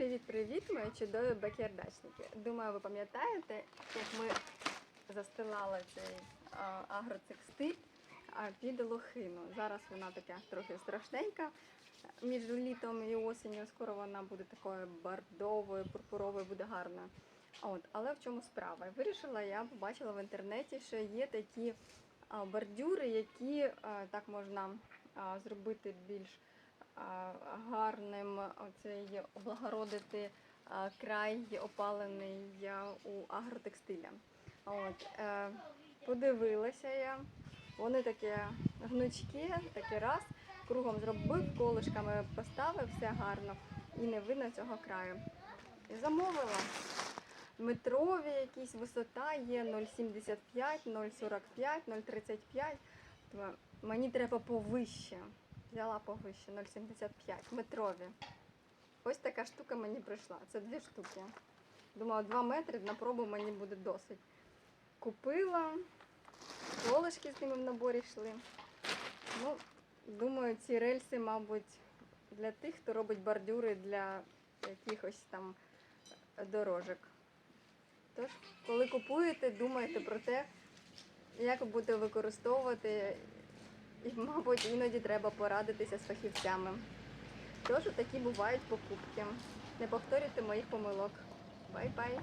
Привіт-привіт, мої чудові бакердачники. Думаю, ви пам'ятаєте, як ми застилали цей а, агротекстиль а, під лохину. Зараз вона така трохи страшненька. Між літом і осінню скоро вона буде такою бордовою, пурпуровою, буде гарна. От, але в чому справа? Вирішила, я побачила в інтернеті, що є такі бордюри, які так можна зробити більш гарним, оцей облагородити край опалений у агротекстиля. От, е, подивилася я, вони такі гнучкі, такі раз, кругом зробив, колишками поставив, все гарно і не видно цього краю. І замовила. Метрові якісь висота є 0,75, 0,45, 0,35. Мені треба повище. Взяла повище 0,75 метрові. Ось така штука мені прийшла. Це дві штуки. Думала, 2 метри на пробу мені буде досить. Купила, колишки з ними в наборі йшли. Ну, думаю, ці рельси, мабуть, для тих, хто робить бордюри для якихось там дорожок. Тож, коли купуєте, думайте про те, як будете використовувати, і, мабуть, іноді треба порадитися з фахівцями. Тож такі бувають покупки. Не повторюйте моїх помилок. Бай-бай!